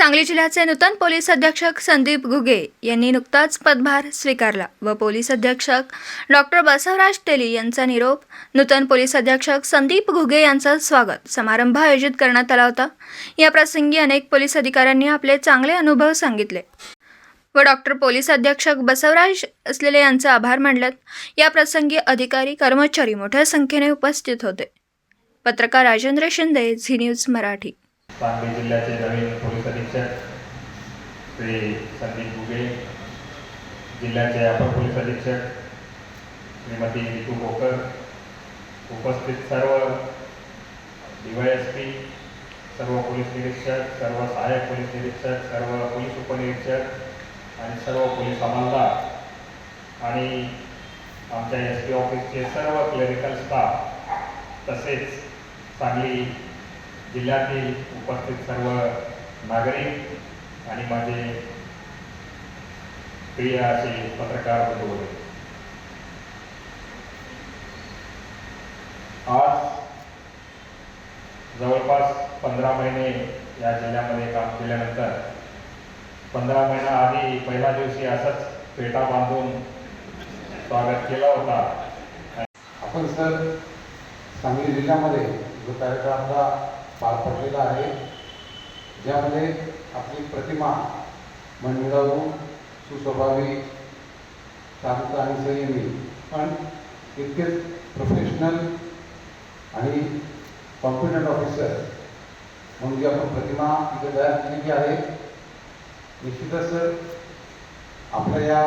सांगली जिल्ह्याचे नूतन पोलीस अधीक्षक संदीप घुगे यांनी नुकताच पदभार स्वीकारला व पोलीस अधीक्षक डॉक्टर बसवराज तेली यांचा निरोप नूतन पोलीस अधीक्षक संदीप घुगे यांचं स्वागत समारंभ आयोजित करण्यात आला होता. या प्रसंगी अनेक पोलीस अधिकाऱ्यांनी आपले चांगले अनुभव सांगितले व डॉक्टर पोलीस अधीक्षक बसवराज असलेले यांचे आभार मानलेत या प्रसंगी अधिकारी कर्मचारी मोठ्या संख्येने उपस्थित होते. पत्रकार राजेंद्र शिंदे झी न्यूज मराठी. सांगली जिल्ह्याचे नवीन पोलीस अधीक्षक श्री संदीप गुगे जिल्ह्याचे अपर पोलीस अधीक्षक श्रीमती रितू बोकर उपस्थित सर्व डी वाय एस पी सर्व पोलीस निरीक्षक सर्व सहाय्यक पोलीस निरीक्षक सर्व पोलीस उपनिरीक्षक आणि सर्व पोलीस अंमलदार आणि आमच्या एस पी ऑफिसचे सर्व क्लरिकल स्टाफ तसेच सांगली जिल्ह्यातील उपस्थित सर्व नागरिक आणि माझे प्रिय असे पत्रकार बंधू आज जवळपास पंधरा महिने या जिल्ह्यामध्ये काम केल्यानंतर पंधरा महिना आधी पहिल्या दिवशी असंच पेटा बांधून स्वागत केला होता. आपण सर सांगली जिल्ह्यामध्ये जो कार्यक्रम पार पडलेला आहे. ज्यामध्ये आपली प्रतिमा मनमिळावू सुस्वभावी शांत आणि संयमी पण तितकेच प्रोफेशनल आणि कॉम्पिटंट ऑफिसर म्हणून जी आपण प्रतिमा इथे तयार केलेली आहे निश्चितच आपल्या या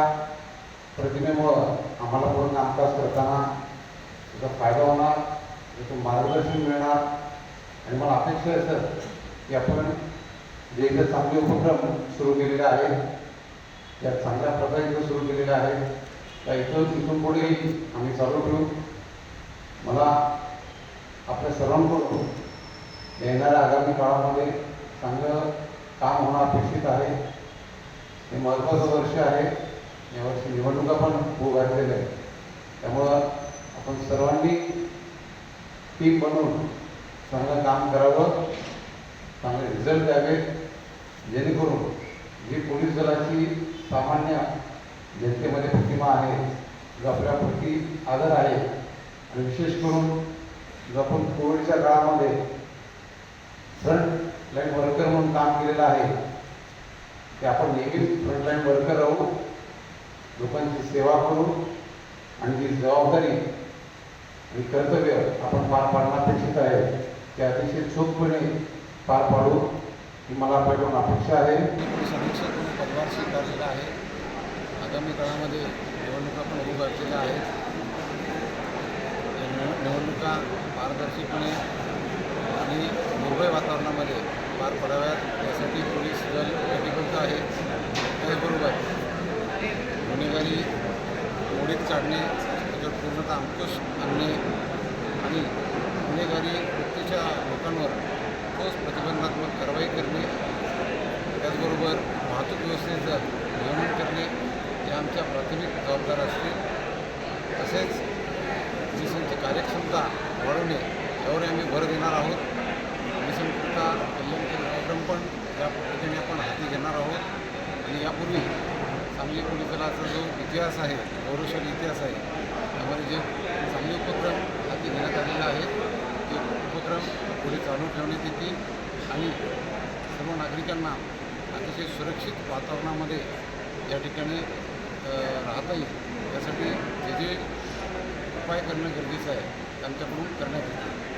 प्रतिमेमुळं आम्हाला पूर्ण कामकाज करताना त्याचा फायदा होणार त्याचं मार्गदर्शन मिळणार आणि मला अपेक्षा आहे सर की आपण जे इथं चांगले उपक्रम सुरू केलेले आहेत त्या चांगल्या प्रकारे इथं सुरू केलेले आहेत त्या इथं इथून पुढेही आम्ही चालू ठेवू. मला आपल्या सर्वांकडून येणाऱ्या आगामी काळामध्ये चांगलं काम होणं अपेक्षित आहे. हे महत्त्वाचं वर्ष आहे. यावर्षी निवडणुका पण खूप घातलेल्या आहेत. त्यामुळं आपण सर्वांनी टीम बनवून चांगलं काम करावं चांगले रिझल्ट द्यावे जेणेकरून जी पोलीस दलाची सामान्य जनतेमध्ये प्रतिमा आहे जो आपल्याप्रती आदर आहे आणि विशेष करून जो आपण कोविडच्या काळामध्ये फ्रंटलाईन वर्कर म्हणून काम केलेलं आहे ते आपण नेहमीच फ्रंटलाईन वर्कर राहू लोकांची सेवा करू आणि जी जबाबदारी आणि कर्तव्य आपण पार पाडणं अपेक्षित आहे ते अतिशय चोखपणे पार पाडू ही मला आपल्याकडून अपेक्षा आहे. पोलीस म्हणून पदभार स्वीकारलेला आहे. आगामी काळामध्ये निवडणुका पण होऊ घातलेल्या आहेत. निवडणुका पारदर्शीपणे आणि निर्भय वातावरणामध्ये पार पडाव्यात. यासाठी पोलीस दल कटिबद्ध आहे. त्याचबरोबर गुन्हेगारी मोडीत काढणे त्याच्यावर पूर्णतः अंकुश आणणे आणि गुन्हेगारी वृत्तीच्या लोकांवर ठोस प्रतिबंधात्मक कारवाई करणे त्याचबरोबर वाहतूक व्यवस्थेचं नियमन करणे या आमच्या प्राथमिक जबाबदार असतील. तसेच पोलिसांची कार्यक्षमता वाढवणे यावर आम्ही भर देणार आहोत. पोलिसांकरता कल्याणकारी कार्यक्रम पण त्या पद्धतीने आपण हाती घेणार आहोत. आणि यापूर्वी सांगली पोलीस दलाचा जो इतिहास आहे गौरवशाली इतिहास आहे त्यामध्ये जे चांगले उपक्रम हाती घेण्यात आलेले आहेत ते उपक्रम पुढे चालू ठेवण्यात येतील आणि सर्व नागरिकांना अतिशय सुरक्षित वातावरणामध्ये या ठिकाणी राहता येईल. त्यासाठी जे जे उपाय करणं गरजेचं आहे त्यांच्याकडून करण्यात येतील